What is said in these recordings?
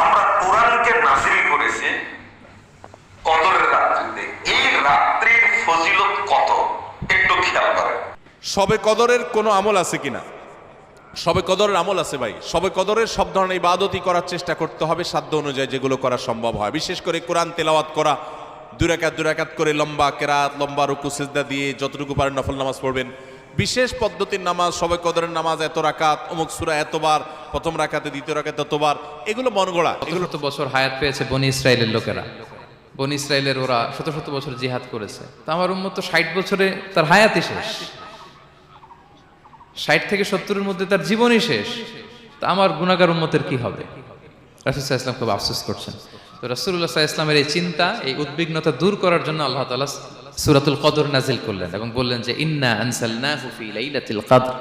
আমরা কোরআনকে নাসিল করেছি কদরের রাত্রিতে। এই রাত্রির ফজিলত কত? একটু খেয়াল করেন। সবে কদরের কোনো আমল আছে কিনা? সবে কদরের আমল আছে ভাই। সবে কদরের সব ধরনের ইবাদতই করার চেষ্টা করতে হবে সাধ্য অনুযায়ী যেগুলো করা সম্ভব হয়। বিশেষ করে কোরআন তেলাওয়াত করা। দুরাকাত দুরাকাত করে লম্বা কেরাত, লম্বা রুকু, সিজদা দিয়ে যতটুকু পারেন নফল নামাজ পড়বেন। বিশেষ পদ্ধতির নামাজ, সবে কদরের নামাজ, এত রাকাত, অমুক সুরা এতবার, প্রথম রাকাতে, দ্বিতীয় রাকাতে এতবার, এগুলো মন গড়া এগুলো শত বছর হায়াত পেয়েছে বনি ইসরায়েলের লোকেরা। বনি ইসরায়েলের ওরা শত শত বছর জিহাদ করেছে। তো আমার উম্মত তো ষাট বছরে তার হায়াতই শেষ। ষাট থেকে সত্তরের মধ্যে তার জীবনই শেষ। তা আমার গুণাগার উম্মতের কি হবে? রাসুল্লাহ ইসলাম খুব আফসোস করছেন। তো রাসুল্লাহ ইসলামের এই চিন্তা, এই উদ্বিগ্নতা দূর করার জন্য আল্লাহ তাআলা সূরাতুল কদর নাজিল করলেন এবং বললেন যে, ইন্না আনসালনাহু ফি লাইলাতিল কদর,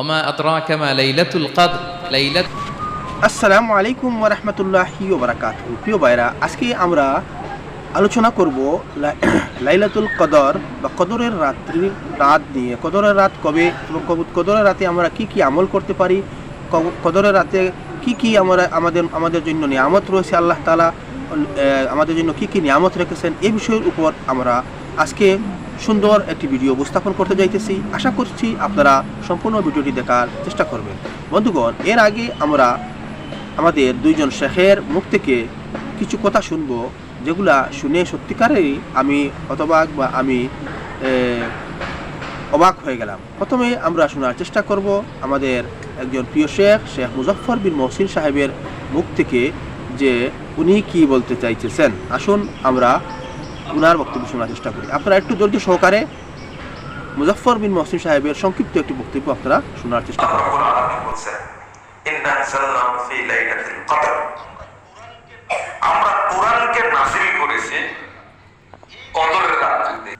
ওমা আদরাকা মা লাইলাতুল কদর, লাইলাত আসসালামু আলাইকুম ওরহমতুল্লাহি ওবরাকাত প্রিয় ভাইরা আজকে আমরা আলোচনা করব লাইলাতুল কদর বা কদরের রাত্রির রাত নিয়ে। কদরের রাত কবে এবং কদরের রাতে আমরা কি কি আমল করতে পারি? কদরের রাতে কি কি আমরা আমাদের আমাদের জন্য নিয়ামত রয়েছে আল্লাহ তালা আমাদের জন্য কি কি নিয়ামত রেখেছেন? এই বিষয়ের উপর আমরা আজকে সুন্দর একটি ভিডিও উপস্থাপন করতে যাইতেছি। আশা করছি আপনারা সম্পূর্ণ ভিডিওটি দেখার চেষ্টা করবেন। বন্ধুগণ, এর আগে আমরা আমাদের দুইজন শেখের মুখ থেকে কিছু কথা শুনব, যেগুলা শুনে সত্যিকারেরই আমি হতবাক বা আমি অবাক হয়ে গেলাম। প্রথমে আমরা শোনার চেষ্টা করব আমাদের একজন প্রিয় শেখ শেখ মুজফর বিন মহসিন সাহেবের মুখ থেকে যে উনি কি বলতে চাইতেছেন। আসুন আমরা উনার বক্তব্য শোনার চেষ্টা করি। আপনারা একটু ধৈর্য সহকারে মুজফর বিন মহসিন সাহেবের সংক্ষিপ্ত একটি বক্তব্য আপনারা শোনার চেষ্টা করেন। আমরা কোরআনকে নাসিল করেছি কদরের রাত্রিতে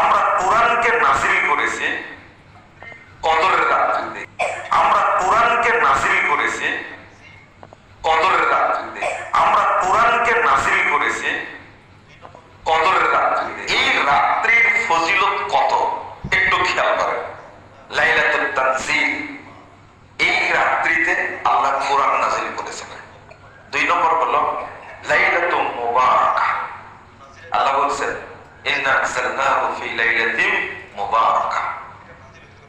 আমরা কোরআনকে নাযিল করেছি কদরের রাত্রিতে আমরা কোরআনকে নাযিল করেছি কদরের রাত্রিতে আমরা কোরআনকে নাযিল করেছি কদরের রাত্রিতে এই রাত্রির ফজিলত কত একটু খেয়াল করেন লাইলাতুল তানজিল এই রাত্রিতে আল্লাহ কোরআন নাজিল করেছেন দুই নম্বর হলো লাইলাতুল মুবারাকা আল্লাহ বলছেন ইন্না আনজালনাহু ফি লাইলাতিন মুবারাকা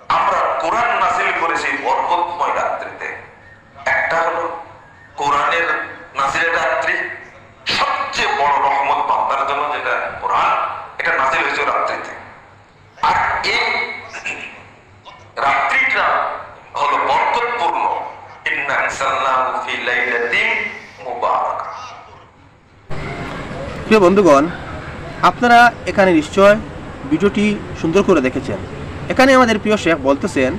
আমরা কোরআন নাজিল করেছি বরকতময় রাত্রিতে একটা হলো কোরআনের নাজিলের রাত্রি সবচেয়ে বড় রহমত বান্দার জন্য যেটা কোরআন এটা নাজিল হয়েছে রাত্রিতে আর এই রাত্রিটা হলো বরকতপূর্ণ ইন্না আনসালনাহু ফি লাইলাতিন মুবারাকা প্রিয় বন্ধুগণ, আপনারা এখানে নিশ্চয় ভিডিওটি সুন্দর করে দেখেছেন। এখানে আমাদের প্রিয় শেখ বলতেছেন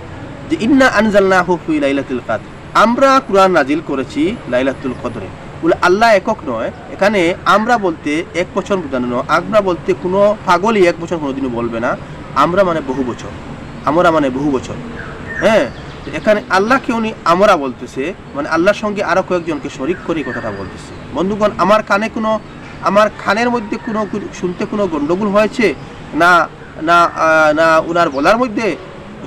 যে, ইন্না আনজালনাহু ফি লাইলাতুল কদর। আমরা কোরআন নাজিল করেছি লাইলাতুল কদরে। বলে আল্লাহ একক নয়, এখানে আমরা বলতে এক বছর বোঝানো আমরা বলতে কোনো পাগলই এক বছর কোনোদিনও বলবে না, আমরা মানে বহু বছর, আমরা মানে বহু বছর। হ্যাঁ এখানে আল্লাহকে উনি আমরা বলতেছে মানে আল্লাহর সঙ্গে আরও কয়েকজনকে শরিক করে কথাটা বলতেছে। বন্ধুগণ, আমার কানে কোনো আমার খানের মধ্যে কোনো শুনতে কোনো গণ্ডগোল হয়েছে? না না না ওনার বলার মধ্যে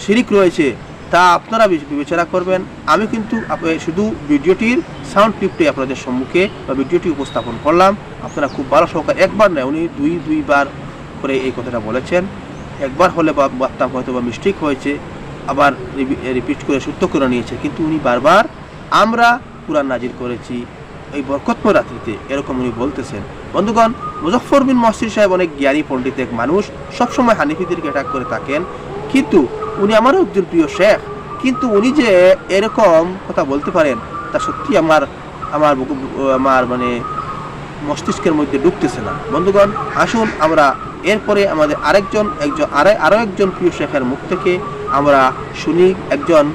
শিরিক রয়েছে, তা আপনারা বিবেচনা করবেন। আমি কিন্তু শুধু ভিডিওটির সাউন্ড ক্লিপটি আপনাদের সম্মুখে বা ভিডিওটি উপস্থাপন করলাম। আপনারা খুব ভালো সহকারে একবার নয় উনি দুই, দুইবার করে এই কথাটা বলেছেন। একবার হলে বা বার্তা হয়তো বা মিস্টেক হয়েছে, আবার রিপিট করে সত্য করে নিয়েছে। কিন্তু উনি বারবার, আমরা কোরআন নাজির করেছি এই বরকতময় রাত্রিতে, এরকম উনি বলতেছেন। বন্ধুগণ মুজফর বিন মসির সাহেব অনেক জ্ঞানী, পণ্ডিত এক মানুষ, সবসময় হানিফিদেরকে অ্যাটাক করে থাকেন। কিন্তু উনি আমারও একজন প্রিয় শেখ। কিন্তু উনি যে এরকম কথা বলতে পারেন, তা সত্যি আমার আমার আমার মানে মস্তিষ্কের মধ্যে ঢুকতেছে না। বন্ধুগণ, আসুন আমরা এরপরে আমাদের আরেকজন, একজন, আরে, আরও একজন প্রিয় শেখের মুখ থেকে আমরা শুনি একজন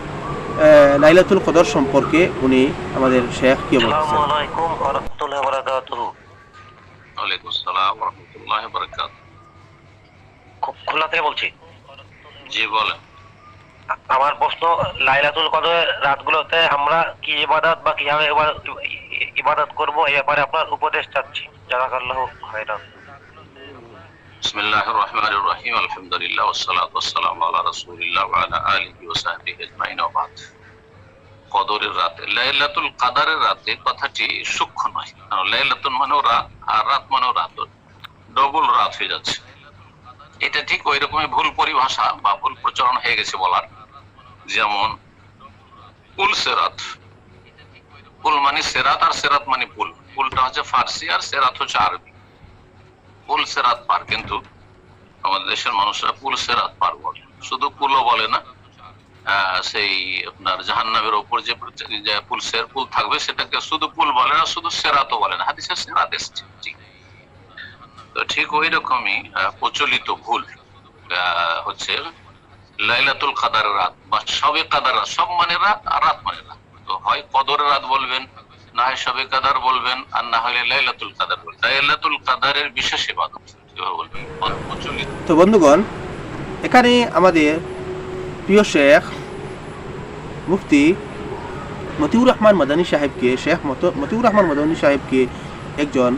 লাইলাতুল কদর সম্পর্কে উনি আমাদের শেখ কি বলতেছেন আসসালামু আলাইকুম ওয়া রাহমাতুল্লাহি ওয়া বারাকাতুহু ওয়ালাইকুম আসসালাম রাহমাতুল্লাহি ওয়া বারাকাতুহু। খুলনা থেকে বলছি। জি বলেন। আমার প্রশ্ন লাইলাতুল কদর রাতগুলোতে আমরা কি ইবাদত বা কীভাবে ইবাদত- করব এই ব্যাপারে আপনার উপদেশ চাচ্ছি। জাযাকাল্লাহু খাইরান বিসমিল্লাহির রহমানির রহিম। আলহামদুলিল্লাহ ওয়াসসালাতু ওয়াসসালামু আলা রাসূলিল্লাহ ওয়া আলা আলিহি ওয়া সাহবিহি আজমাইন ওয়া বাদ। কদরের রাতে, লাইলাতুল কাদারের রাতে কথাটি সূক্ষ্ম নয়। কারণ লাইলাতুল মানেও রাত, আর রাত মানেও রাত ডবল রাত হয়ে যাচ্ছে। এটা ঠিক ওই রকমই ভুল পরিভাষা বা ভুল প্রচলন হয়ে গেছে বলার। যেমন সেরাত। মানে সেরাত আর সেরাত মানে পুল পুলটা হচ্ছে ফার্সি আর সেরাত হচ্ছে আরবি। পুল সেরাত পার, কিন্তু আমাদের দেশের মানুষরা পুল সেরাত পার বলে। শুধু পুলও বলে না সেই আপনার জাহান্নামের ওপর যে যে পুলসের পুল থাকবে, সেটাকে শুধু পুল বলে না, শুধু সেরাতও বলে না। হাদিসে সেরাত এসছে তো ঠিক ওই রকমই প্রচলিত ভুল হচ্ছে লাইলাতুল কাদার রাত, বা সবে কাদার রাত, সব মানে রাত, আর রাত মানে রাত তো হয় কদরের রাত বলবেন, না হয় সবে কাদার বলবেন, আর না হলে লাইলাতুল কাদার বলবেন। লাইলাতুল কাদারের বিশেষ ইবাদত তো বন্ধুগণ, এখানে আমাদের প্রিয় শেখ মুফতি মতিউর রহমান মাদানী সাহেবকে, শেখ মত- মতিউর রহমান মাদানী সাহেবকে একজন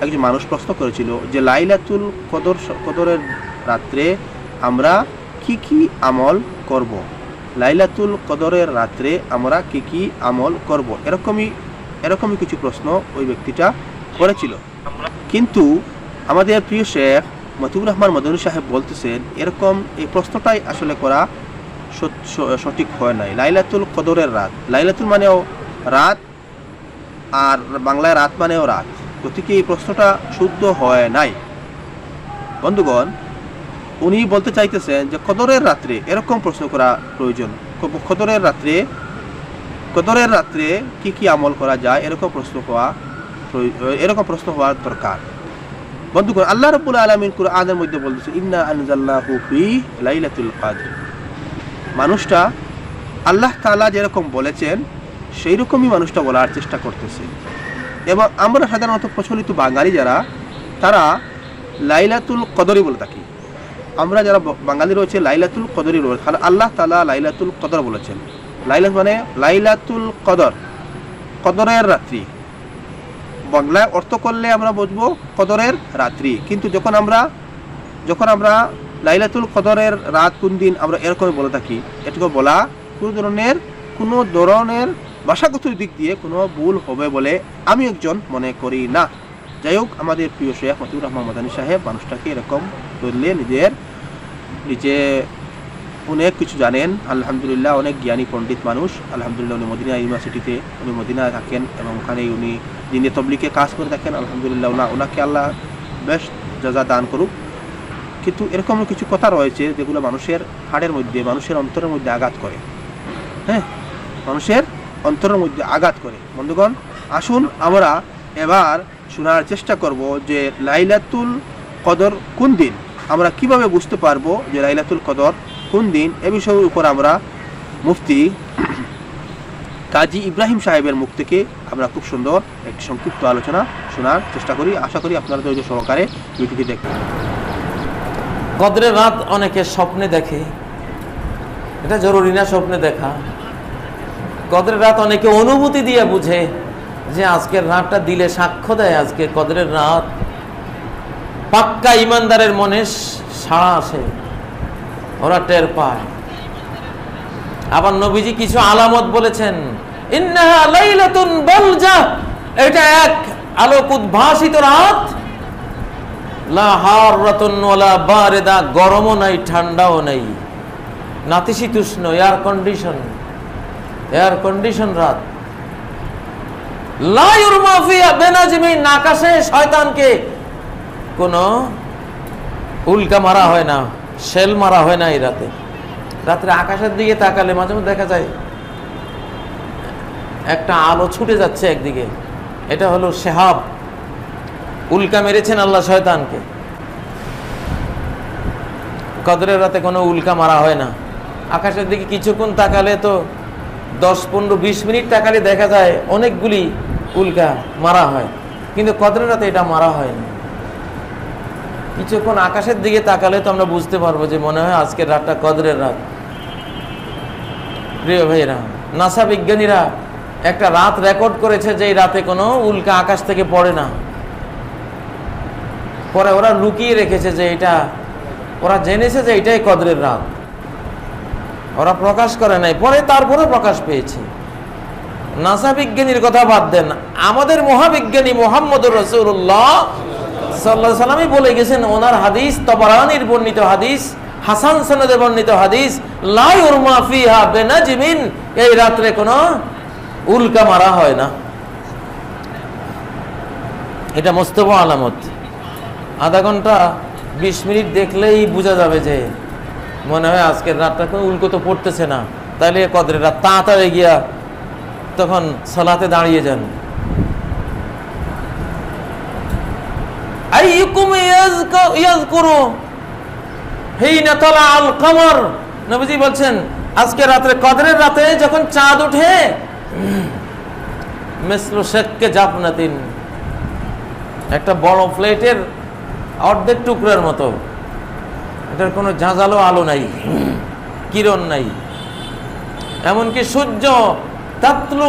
একজন মানুষ প্রশ্ন করেছিল যে, লাইলাতুল কদর কদরের রাত্রে আমরা কি কি আমল করব। লাইলাতুল কদরের রাত্রে আমরা কি কি আমল করব। এরকমই এরকমই কিছু প্রশ্ন ওই ব্যক্তিটা করেছিল কিন্তু আমাদের প্রিয় শেখ মতিউর রহমান মদনী সাহেব বলতেছেন, এরকম এই প্রশ্নটাই আসলে করা সঠিক হয় নাই। লাইলাতুল কদরের রাত। লাইলাতুল মানেও রাত আর বাংলায় রাত মানেও রাত। গতিকে এই প্রশ্নটা শুদ্ধ হয় নাই? বন্ধুগণ, উনি বলতে চাইতেছেন যে কদরের রাত্রে এরকম প্রশ্ন করা প্রয়োজন। কদরের রাত্রে কদরের রাত্রে কি কি আমল করা যায় এরকম প্রশ্ন হওয়া এরকম প্রশ্ন হওয়ার দরকার। বন্ধুগণ, আল্লাহ রাব্বুল আলামিন কুরআনের মধ্যে বলতেছে, ইন্না আনজালনাহু ফি লাইলাতুল কদর। মানুষটা আল্লাহ তালা যেরকম বলেছেন সেই রকমই মানুষটা বলার চেষ্টা করতেছে। এবং আমরা সাধারণত প্রচলিত বাঙালি যারা, তারা লাইলাতুল কদরই বলে থাকি। আমরা যারা বাঙালি রয়েছে, লাইলাতুল কদরই রয়েছে কারণ আল্লাহ তালা লাইলাতুল কদর বলেছেন। লাইলাত মানে লাইলাতুল কদর, কদরের রাত্রি। বাংলায় অর্থ করলে আমরা বুঝব কদরের রাত্রি। কিন্তু যখন আমরা যখন আমরা লাইলাতুল কদরের রাত কোন দিন আমরা এরকম বলে থাকি? এটুকু বলা কোনো ধরনের কোনো ধরনের ভাষাগত দিক দিয়ে কোনো ভুল হবে বলে আমি একজন মনে করি না। যাই হোক, আমাদের প্রিয় শেখ মতিউর রহমান মাদানী সাহেব মানুষটাকে এরকম করলে নিজের, নিজে অনেক কিছু জানেন। আলহামদুলিল্লাহ, অনেক জ্ঞানী পণ্ডিত মানুষ। আলহামদুলিল্লাহ, উনি মদিনা ইউনিভার্সিটিতে, উনি মদিনায় থাকেন এবং ওখানে উনি দিনে তবলিকে কাজ করে থাকেন। আলহামদুলিল্লাহ, ওনা ওনাকে আল্লাহ বেশ যা দান করুক। কিন্তু এরকম কিছু কথা রয়েছে যেগুলো মানুষের হাড়ের মধ্যে, মানুষের অন্তরের মধ্যে আঘাত করে। হ্যাঁ? মানুষের অন্তরের মধ্যে আঘাত করে। বন্ধুগণ, আসুন আমরা এবার শোনার চেষ্টা করব যে লাইলাতুল কদর কোন দিন? আমরা কীভাবে বুঝতে পারব যে লাইলাতুল কদর কোন দিন? এ বিষয়ের উপর আমরা মুফতি কাজী ইব্রাহিম সাহেবের মুখ থেকে আমরা খুব সুন্দর একটি সংক্ষিপ্ত আলোচনা শোনার চেষ্টা করি। আশা করি আপনারা ধৈর্য সহকারে ভিডিওটি দেখবেন। কদরের রাত অনেকে স্বপ্নে দেখে। এটা জরুরি না স্বপ্নে দেখা। কদরের রাত অনেকে অনুভূতি দিয়ে বুঝে যে আজকের রাতটা দিলে সাক্ষ্য দেয় আজকে কদরের রাত। পাক্কা ইমানদারের মনে সাড়া আসে, ওরা টের পায়। আবার নবীজি কিছু আলামত বলেছেন, ইন্নাহা লাইলাতুন বালজা এটা এক আলোক উদ্ভাসিত রাত। লা হাররাতুন ওয়ালা বারিদা, গরমও নাই, ঠান্ডাও নাই। নাতিশীতোষ্ণ এয়ার কন্ডিশন এয়ার কন্ডিশন রাত। লা ইউরমা ফিহা বেনাজমিন, আকাশে শয়তানকে কোনো উল্কা মারা হয় না, শেল মারা হয় না এই রাতে। রাত্রে আকাশের দিকে তাকালে মাঝে মাঝে দেখা যায়, একটা আলো ছুটে যাচ্ছে একদিকে। এটা হলো শেহাব উল্কা মেরেছেন আল্লাহ শয়তানকে। কদরের রাতে কোনো উল্কা মারা হয় না। আকাশের দিকে কিছুক্ষণ তাকালে তো দশ, পনেরো, বিশ মিনিট তাকালে দেখা যায় অনেকগুলি উল্কা মারা হয়। কিন্তু কদরের রাতে এটা মারা হয় না। কিছুক্ষণ আকাশের দিকে তাকালে তো আমরা বুঝতে পারব যে মনে হয় আজকের রাতটা কদরের রাত। প্রিয় ভাইরা নাসা বিজ্ঞানীরা একটা রাত রেকর্ড করেছে যে এই রাতে কোনো উল্কা আকাশ থেকে পড়ে না। পরে ওরা লুকিয়ে রেখেছে যে এটা, ওরা জেনেছে যে এটাই কদরের রাত ওরা প্রকাশ করে নাই, পরে তারপরে প্রকাশ পেয়েছে। নাসা বিজ্ঞানীর কথা বাদ দেন, আমাদের মহাবিজ্ঞানী মোহাম্মদ রসুল্লাহ সাল্লাহ সাল্লামই বলে গেছেন, ওনার হাদিস তবরানির বর্ণিত হাদিস, হাসান সনদে বর্ণিত হাদিস লাই উরমা ফিহা বেনাজিমিন, এই রাত্রে কোনো উল্কা মারা হয় না। এটা মোস্তফা আলামত। আধা ঘণ্টা, বিশ মিনিট দেখলেই বোঝা যাবে যে মনে হয় আজকের রাতটা কোনো উল্কো তো পড়তেছে না। তাহলে কদরের রাত তাড়াতাড়ি গিয়া তখন সালাতে দাঁড়িয়ে যান। নবীজি বলছেন, আজকে রাত্রে কদরের রাতে যখন চাঁদ ওঠে, মিসলু শেখকে জাফনাতিন, একটা বড় প্লেটের অর্ধেক টুকরার মতো। এটার কোনো ঝাঁঝালো আলো নাই, কিরণ নাই। এমনকি সূর্য তাতলু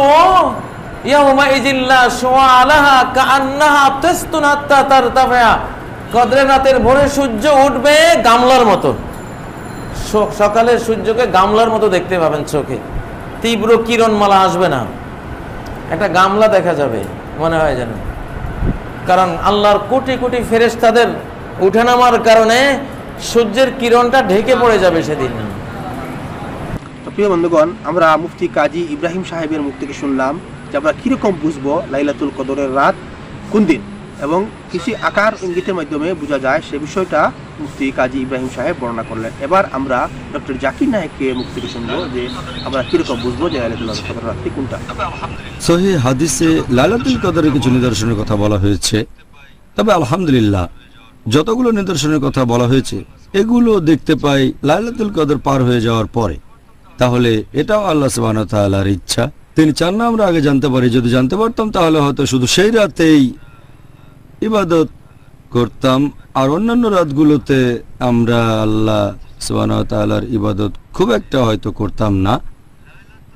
কদরের রাতের ভোরে সূর্য উঠবে গামলার মতো। সকালে সূর্যকে গামলার মতো দেখতে পাবেন চোখে। তীব্র কিরণমালা আসবে না। একটা গামলা দেখা যাবে, মনে হয় যেন। কারণ আল্লাহর কোটি কোটি ফেরেস তাদের উঠে নামার কারণে সূর্যের কিরণটা ঢেকে পড়ে যাবে সেদিন। প্রিয় বন্ধুগণ, আমরা মুফতি কাজী ইব্রাহিম সাহেবের মুখ থেকে শুনলাম যে আমরা কীরকম বুঝব লাইলাতুল কদরের রাত কোন দিন এবং কিছু আকার ইঙ্গিতের মাধ্যমে বোঝা যায় সে বিষয়টা মুফতি কাজী ইব্রাহিম সাহেব বর্ণনা করলেন। এবার আমরা ডক্টর জাকির নায়েককে মুখ থেকে শুনব যে আমরা কীরকম বুঝব যে লাইলাতুল কদরের রাত্রি কোনটা। সহি হাদিসে লাইলাতুল কদরের কিছু নিদর্শনের কথা বলা হয়েছে। তবে আলহামদুলিল্লাহ, যতগুলো নিদর্শনের কথা বলা হয়েছে, এগুলো দেখতে পাই লাইলাতুল কদর পার হয়ে যাওয়ার পরে। তাহলে এটাও আল্লাহ ওয়া ইচ্ছা। তিনি চান না আমরা আগে জানতে পারি। যদি জানতে পারতাম তাহলে হয়তো শুধু সেই রাতেই ইবাদত করতাম। আর অন্যান্য রাতগুলোতে আমরা আল্লাহ ওয়া ইবাদত খুব একটা হয়তো করতাম না।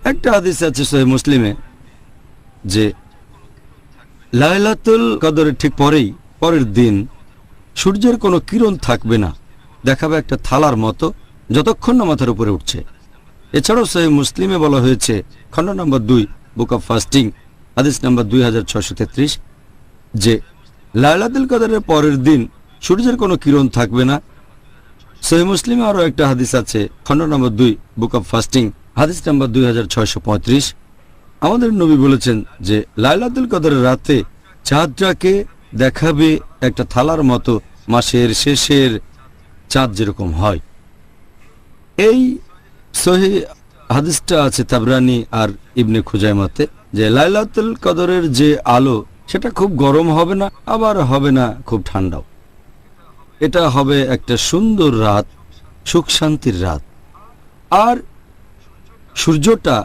একটা হাদিস আছে সহি মুসলিমে যে, লাইলাতুল কদরের ঠিক পরেই, পরের দিন সূর্যের কোনো কিরণ থাকবে না। দেখাবে একটা থালার মতো, যতক্ষণ না মাথার উপরে উঠছে। এছাড়াও সহি মুসলিমে বলা হয়েছে, খণ্ড নম্বর দুই, বুক অফ ফাস্টিং, হাদিস নম্বর দুই যে লাইলাতুল কদরের পরের দিন সূর্যের কোনো কিরণ থাকবে না। সহি মুসলিমে আরও একটা হাদিস আছে, খণ্ড নম্বর দুই, বুক অফ ফাস্টিং, হাদিস নম্বর দুই হাজার ছয়শো পঁয়ত্রিশ। আমাদের নবী বলেছেন যে, লাইলাতুল কদরের রাতে চাঁদটাকে দেখাবে একটা থালার মতো মাসের শেষের চাঁদ যেরকম হয়। এই সহি হাদিসটা আছে তাবরানি আর ইবনে খুজাইমাতে যে, লাইলাতুল কদরের যে আলো সেটা খুব গরম হবে না, আবার হবে না খুব ঠান্ডাও। এটা হবে একটা সুন্দর রাত, সুখ শান্তির রাত। আর সূর্যটা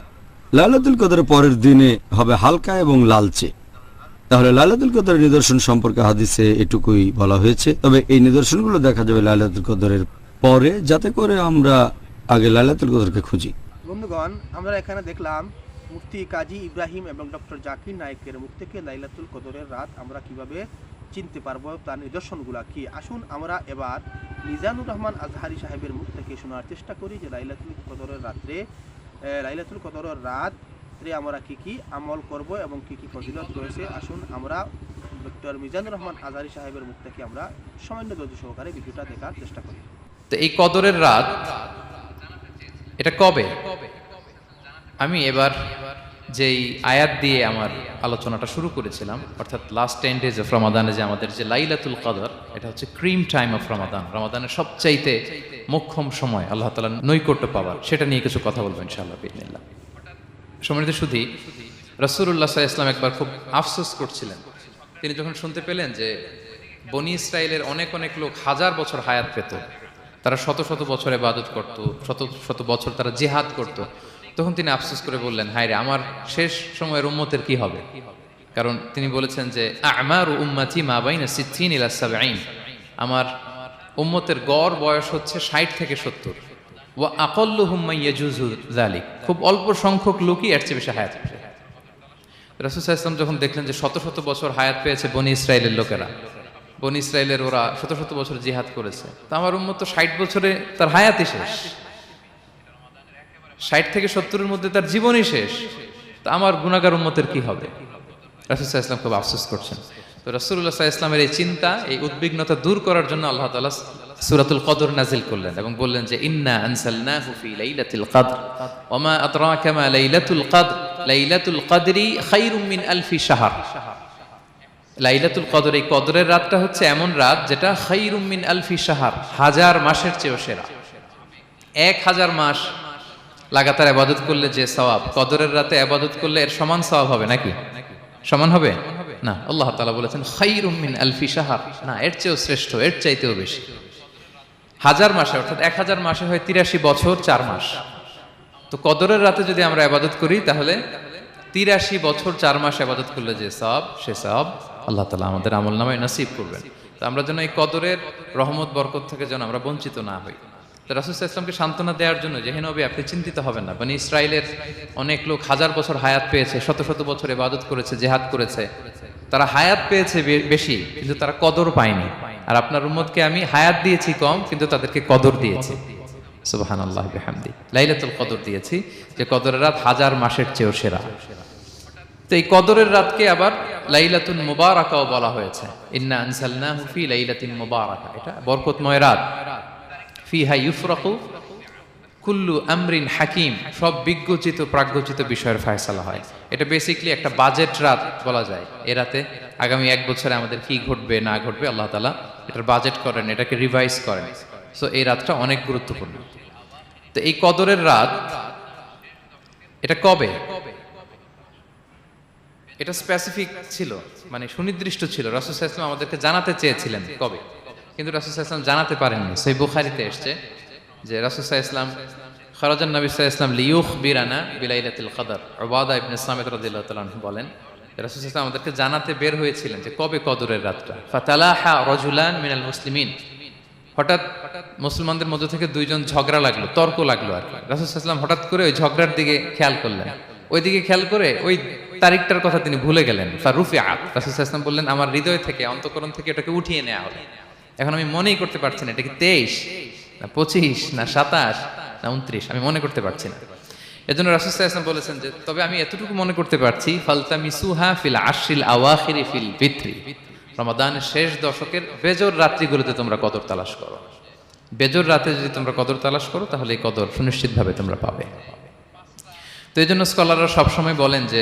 লালাতুল কদরের পরের দিনে হবে হালকা এবং লালচে। তাহলে লালাতুল কদরের নিদর্শন সম্পর্কে হাদিসে এটুকুই বলা হয়েছে। তবে এই নিদর্শনগুলো দেখা যাবে লালাতুল কদরের পরে, যাতে করে আমরা আগে লালাতুল কদরকে খুঁজি। বন্ধুগণ, আমরা এখানে দেখলাম মুফতি কাজী ইব্রাহিম এবং ডক্টর জাকির নায়েকের মুখ থেকে লাইলাতুল কদরের রাত আমরা কীভাবে চিনতে পারব তার নিদর্শনগুলা কি? আসুন আমরা এবার মিজানুর রহমান আজহারি সাহেবের মুখ থেকে শোনার চেষ্টা করি যে লাইলাতুল কদরের রাত্রে লাইলাতুল কদরের রাত্রে আমরা কি কি আমল করব এবং কি কি ফজিলত রয়েছে? আসুন আমরা ডক্টর মিজানুর রহমান আজহারি সাহেবের মুখ থেকে আমরা সামান্য ধৈর্য সহকারে ভিডিওটা দেখার চেষ্টা করি। তো এই কদরের রাত, এটা কবে কবে? আমি এবার যেই আয়াত দিয়ে আমার আলোচনাটা শুরু করেছিলাম, অর্থাৎ লাস্ট টেন ডেজ অফ রমাদানে যে আমাদের যে লাইলাতুল কদর, এটা হচ্ছে ক্রিম টাইম অফ রমাদান রমাদানের সবচাইতে মোক্ষম সময়, আল্লাহ তালা নৈকট্য পাওয়ার, সেটা নিয়ে কিছু কথা বলব ইনশাআল্লাহ বিদিনিল্লাহ সম্মানিত শুধু রসুল্লাহ সাহা ইসলাম একবার খুব আফসোস করছিলেন। তিনি যখন শুনতে পেলেন যে বনি ইসরায়েলের অনেক অনেক লোক হাজার বছর হায়াত পেত, তারা শত শত বছর ইবাদত করত, শত শত বছর তারা জিহাদ করত তখন তিনি আফসোস করে বললেন, হায় রে, আমার শেষ সময়ের উম্মতের কি হবে? কারণ তিনি বলেছেন যে, আমার উম্মাতি মা বাইনা সিদ্ধিন সাবঈন। আমার উম্মতের গড় বয়স হচ্ছে ষাট থেকে সত্তর। ও আকল্লু হুম্মাই ইয়াজুজু জালিক খুব অল্প সংখ্যক লোকই এর চেয়ে বেশি হায়াত রাসুল ইসলাম যখন দেখলেন যে শত শত বছর হায়াত পেয়েছে বনি ইসরায়েলের লোকেরা, বনি ইসরায়েলের ওরা শত শত বছর জিহাদ করেছে, তা আমার উম্মত ষাট বছরে তার হায়াতই শেষ। ষাট থেকে সত্তরের মধ্যে তার জীবনই শেষ। তা আমার গুণাগার উন্মতের কি হবে? রাসুসাহ ইসলাম খুব আফসোস করছেন। তো রাসুল্লাহ ইসলামের এই চিন্তা, এই উদ্বিগ্নতা দূর করার জন্য আল্লাহ তাআলা সূরাতুল কদর নাজিল করলেন এবং বললেন যে, ইন্না আনসালনাহু ফি লাইলাতিল কদর ওমা আদরাকা মা লাইলাতুল কদর, লাইলাতুল কদরি খায়রুম মিন আলফি শাহর। লাইলাতুল কদর, এই কদরের রাতটা হচ্ছে এমন রাত যেটা খাইরুম মিন আলফি শাহার, হাজার মাসের চেয়েও সেরা। এক হাজার মাস লাগাতার আবাদত করলে যে সওয়াব, কদরের রাতে আবাদত করলে এর সমান সওয়াব হবে নাকি? সমান হবে? না, আল্লাহ তাআলা বলেছেন মিন আলফি শাহার। না, এর চেয়েও শ্রেষ্ঠ, এর চাইতেও বেশি। হাজার মাসে, অর্থাৎ এক হাজার মাসে হয় তিরাশি বছর চার মাস। তো কদরের রাতে যদি আমরা আবাদত করি, তাহলে তিরাশি বছর চার মাস আবাদত করলে যে সব সে সব আল্লাহ তালা আমাদের আমল নামায় নসিব করবেন। তো আমরা যেন এই কদরের রহমত, বরকত থেকে যেন আমরা বঞ্চিত না হই। তো ইসলামকে সান্ত্বনা দেওয়ার জন্য যে নবী, আপনি চিন্তিত হবেন না। মানে ইসরায়েলের অনেক লোক হাজার বছর হায়াত পেয়েছে, শত শত বছর ইবাদত করেছে, জেহাদ করেছে। তারা হায়াত পেয়েছে বেশি, কিন্তু তারা কদর পায়নি। আর আপনার উম্মতকে আমি হায়াত দিয়েছি কম, কিন্তু তাদেরকে কদর দিয়েছি। সুবাহান আল্লাহ বিহামদি। লাইলাতুল কদর দিয়েছি, যে কদরের রাত হাজার মাসের চেয়েও সেরা। তো এই কদরের রাতকে আবার লাইলাতুল মুবারাকাও বলা হয়েছে। ইন্না আনসালনাহু ফি লাইলাতিন মুবারাকা। এটা বরকতময় রাত। ফিহা ইউফরাকু কুল্লু আমরিন হাকিম। সব বিজ্ঞচিত বিষয়ের ফয়সালা হয়। এটা বেসিকলি একটা বাজেট রাত বলা যায়। এ রাতে আগামী এক বছরে আমাদের কি ঘটবে, না ঘটবে, আল্লাহ তালা এটার বাজেট করেন, এটাকে রিভাইজ করেন। সো এই রাতটা অনেক গুরুত্বপূর্ণ। তো এই কদরের রাত, এটা কবে? এটা স্পেসিফিক ছিল মানে সুনির্দিষ্ট ছিল। রাসুল ইসলাম আমাদেরকে জানাতে চেয়েছিলেন কবে? কিন্তু রাসুল ইসলাম জানাতে পারেননি। সেই বুখারিতে এসছে যে রাসুল ইসলাম খরাজান নবী সাহা ইসলাম লিউখ বিরানা বিলাইলাতুল কদর। ওবাদা ইবনে তাআলা আনহু বলেন রাসুল ইসলাম আমাদেরকে জানাতে বের হয়েছিলেন যে কবে কদরের রাতটা। ফাতালাহা রজুলান মিনাল মুসলিমিন। হঠাৎ মুসলমানদের মধ্যে থেকে দুইজন ঝগড়া লাগল, তর্ক লাগল আর রাসুল ইসলাম হঠাৎ করে ওই ঝগড়ার দিকে খেয়াল করলেন। ওই দিকে খেয়াল করে ওই তারিখটার কথা তিনি ভুলে গেলেন। ফারুফি আত রাসুল ইসলাম বললেন, আমার হৃদয় থেকে, অন্তকরণ থেকে এটাকে উঠিয়ে নেওয়া হবে এখন আমি মনেই করতে পারছি না, এটা কি তেইশ, না পঁচিশ, না সাতাশ, না উনত্রিশ, আমি মনে করতে পারছি না। এজন্য রাসুল ইসলাম বলেছেন যে, তবে আমি এতটুকু মনে করতে পারছি ফালতা মিসুহা ফিল আশিল আওয়াখিরি ফিল বিত্রি রমাদানের শেষ দশকের বেজর রাত্রিগুলোতে তোমরা কদর তালাশ করো। বেজর রাতে যদি তোমরা কদর তালাশ করো, তাহলে এই কদর সুনিশ্চিতভাবে তোমরা পাবে। তো এই জন্য স্কলাররা সবসময় বলেন যে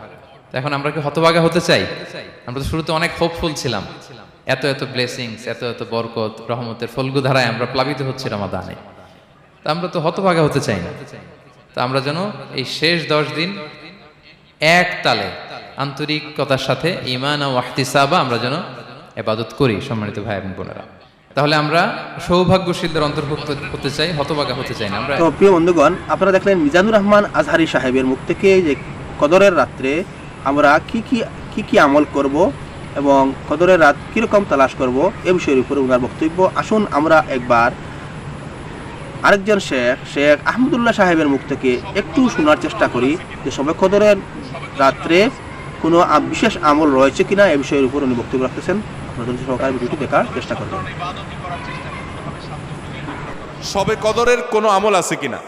এখন আমরা কি হতভাগা হতে চাই? আমরা তো শুরুতে অনেক হোপফুল ছিলাম। এত এত ব্লেসিংস এত এত বরকত, রহমতের ফলগু ধারায় আমরা প্লাবিত হচ্ছি রমাদানে। তা আমরা তো হতভাগা হতে চাই না। তা আমরা যেন এই শেষ দশ দিন এক তালে আন্তরিকতার সাথে ইমান ও ওয়াহতিসাবা আমরা যেন এবাদত করি, সম্মানিত ভাই এবং বোনেরা। তাহলে আমরা সৌভাগ্যশীলদের অন্তর্ভুক্ত হতে চাই, হতভাগা হতে চাই না। আমরা প্রিয় বন্ধুগণ, আপনারা দেখলেন মিজানুর রহমান আজহারি সাহেবের মুখ থেকে যে কদরের রাত্রে আমরা কি কি কি কি আমল করব এবং কদরের রাত কীরকম তালাশ করব এ বিষয়ের উপরে ওনার বক্তব্য। আসুন আমরা একবার আরেকজন শেখ শেখ আহমদুল্লাহ সাহেবের মুখ থেকে একটু শোনার চেষ্টা করি যে সবে কদরের রাত্রে কোনো বিশেষ আমল রয়েছে কিনা এ বিষয়ের উপর উনি বক্তব্য রাখতেছেন। আপনাদের সহকারে ভিডিওটি দেখার চেষ্টা করবেন। সবে কদরের কোনো আমল আছে কিনা?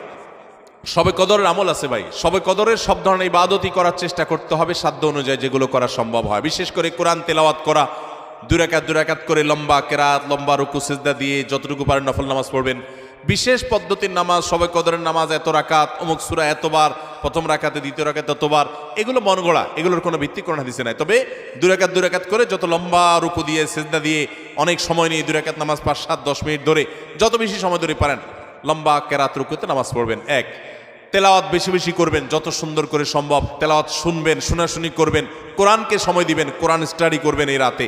সবে কদরের আমল আছে ভাই। সবে কদরের সব ধরনের ইবাদতই করার চেষ্টা করতে হবে, সাধ্য অনুযায়ী যেগুলো করা সম্ভব হয়। বিশেষ করে কোরআন তেলাওয়াত করা দুরাকাত দুরাকাত করে লম্বা কেরাত, লম্বা রুকু, সিজদা দিয়ে যতটুকু পারেন নফল নামাজ পড়বেন। বিশেষ পদ্ধতির নামাজ, সবে কদরের নামাজ এত রাকাত, অমুক সুরা এতবার, প্রথম রাকাতে, দ্বিতীয় রাকাতে এতবার এগুলো মন গড়া, এগুলোর কোনো ভিত্তি কোনো হাদিসে নাই। তবে দুরাকাত দুরাকাত করে যত লম্বা রুকু দিয়ে, সেজদা দিয়ে অনেক সময় নিয়ে দুরাকাত নামাজ পাঁচ, সাত, দশ মিনিট ধরে যত বেশি সময় ধরে পারেন, লম্বা কেরাত রুকুতে নামাজ পড়বেন। এক তেলাওয়াত বেশি বেশি করবেন, যত সুন্দর করে সম্ভব তেলাওয়াত শুনবেন, শোনাশুনি করবেন, কোরআনকে সময় দিবেন, কোরআন স্টাডি করবেন এই রাতে।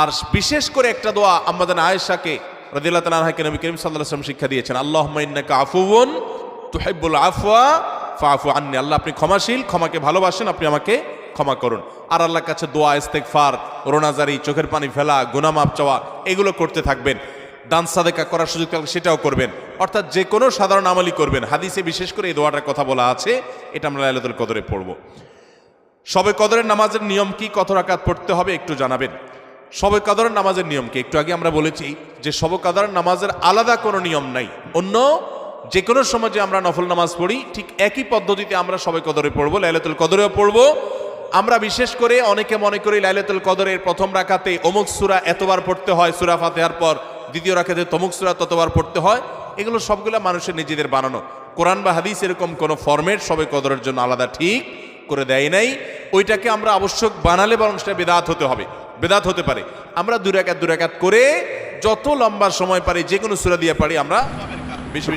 আর বিশেষ করে একটা দোয়া আমাদের আয়েশাকে রদিল্লাহ তালাহাকে নবী করিম সাল্লাহ আসলাম শিক্ষা দিয়েছেন আল্লাহ ইন্নাকা আফুবন তুহাইবুল আফওয়া ফাফু আন্নি। আল্লাহ আপনি ক্ষমাশীল, ক্ষমাকে ভালোবাসেন, আপনি আমাকে ক্ষমা করুন। আর আল্লাহর কাছে দোয়া ইস্তেকফার রোনাজারি, চোখের পানি ফেলা গুনামাপ চাওয়া, এগুলো করতে থাকবেন। দান সাদেকা করার সুযোগ থাকলে সেটাও করবেন। অর্থাৎ যে কোনো সাধারণ আমলই করবেন। হাদিসে বিশেষ করে এই দোয়াটার কথা বলা আছে, এটা আমরা লাইলাতুল কদরে পড়ব। সবে কদরের নামাজের নিয়ম কি, কত রাকাত পড়তে হবে একটু জানাবেন। সবে কদরের নামাজের নিয়ম কি? একটু আগে আমরা বলেছি যে সবে কদরের নামাজের আলাদা কোনো নিয়ম নাই। অন্য যে কোনো সময় যে আমরা নফল নামাজ পড়ি, ঠিক একই পদ্ধতিতে আমরা সবে কদরে পড়ব, লাইলাতুল কদরেও পড়ব। আমরা বিশেষ করে অনেকে মনে করি লাইলাতুল কদরের প্রথম রাখাতে অমুক সুরা এতবার পড়তে হয়, সুরা ফাতেহার পর দ্বিতীয় রাখাতে তমুক সুরা ততবার পড়তে হয়। এগুলো সবগুলো মানুষের নিজেদের বানানো। কোরআন বা হাদিস এরকম কোনো ফরম্যাট সবে কদরের জন্য আলাদা ঠিক করে দেয় নাই। ওইটাকে আমরা আবশ্যক বানালে বরং সেটা বেদাত হতে হবে। বেদাত হতে পারে। আমরা দুরাকাত দুরাকাত করে যত লম্বা সময় পারি যে কোনো সুরা দিয়ে পারি আমরা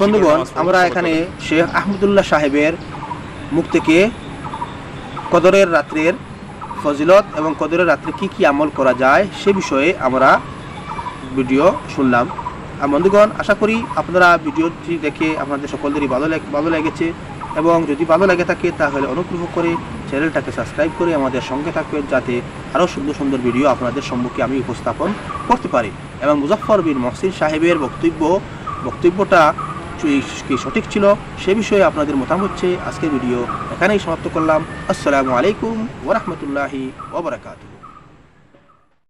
বন্ধুগণ আমরা এখানে। শেখ আহমদুল্লাহ সাহেবের মুখ থেকে কদরের রাত্রের ফজিলত এবং কদরের রাত্রে কি কি আমল করা যায় সে বিষয়ে আমরা ভিডিও শুনলাম। আর বন্ধুগণ, আশা করি আপনারা ভিডিওটি দেখে আপনাদের সকলদেরই ভালো ভালো লেগেছে। এবং যদি ভালো লেগে থাকে, তাহলে অনুগ্রহ করে চ্যানেলটাকে সাবস্ক্রাইব করে আমাদের সঙ্গে থাকবেন, যাতে আরও সুন্দর সুন্দর ভিডিও আপনাদের সম্মুখে আমি উপস্থাপন করতে পারি। এবং মুজফর বিন মহসিন সাহেবের বক্তব্য, বক্তব্যটা কি সঠিক ছিল সে বিষয়ে আপনাদের মতামত চেয়ে আজকের ভিডিও এখানেই সমাপ্ত করলাম। আসসালামু আলাইকুম ওরহমতুল্লাহি ওবরাকাতুহ